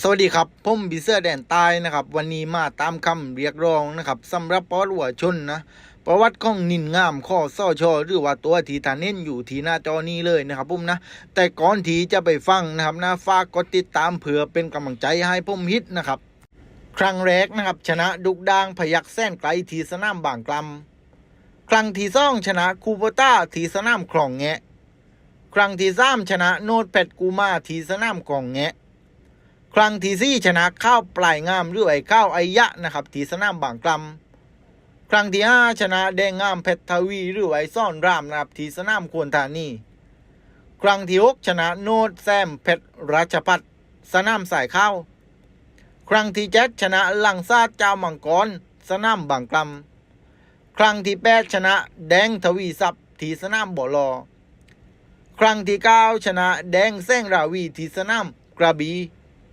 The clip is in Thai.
สวัสดีครับผมบีเซอร์แดนใต้นะครับ วันนี้มาตามคำเรียกร้องนะครับสำหรับประวัติหัวชนนะประวัติของนินงามข้อซ่อชอหรือว่าตัวทีทานเน้นอยู่ที่หน้าจอนี้เลยนะครับผมนะแต่ก่อนที่จะไปฟังนะครับนะฝากกดติดตามเผื่อเป็นกำลังใจให้ผมฮิตนะครับ ครั้งแรกนะครับ ชนะดุกดางพยักแสนไกลทีสนามบางกลำครั้งที่สองชนะคูโบต้าทีสนามคลองแงะ ครั้งที่สามชนะโนดเป็ดกูมาทีสนามกองแงะ ครั้งที่สี่ชนะข้าวปลายงามหรือไอ้ข้าวไอยะนะครับที่สนามบางกลำครั้งที่ห้าชนะแดงงามเพชรทวีหรือไอ้ซ่อนรามนะครับที่สนามควรธานี ครั้งที่หกชนะโนดแซมเพชรราชพัฒน์สนามสายข้าว ครั้งที่เจ็ดชนะลังซาเจ้ามังกรสนามบางกลำครั้งที่แปดชนะแดงทวีทรัพย์ที่สนามบ่อลอครั้งที่เก้าชนะแดงแซงราวีที่สนามกระบี่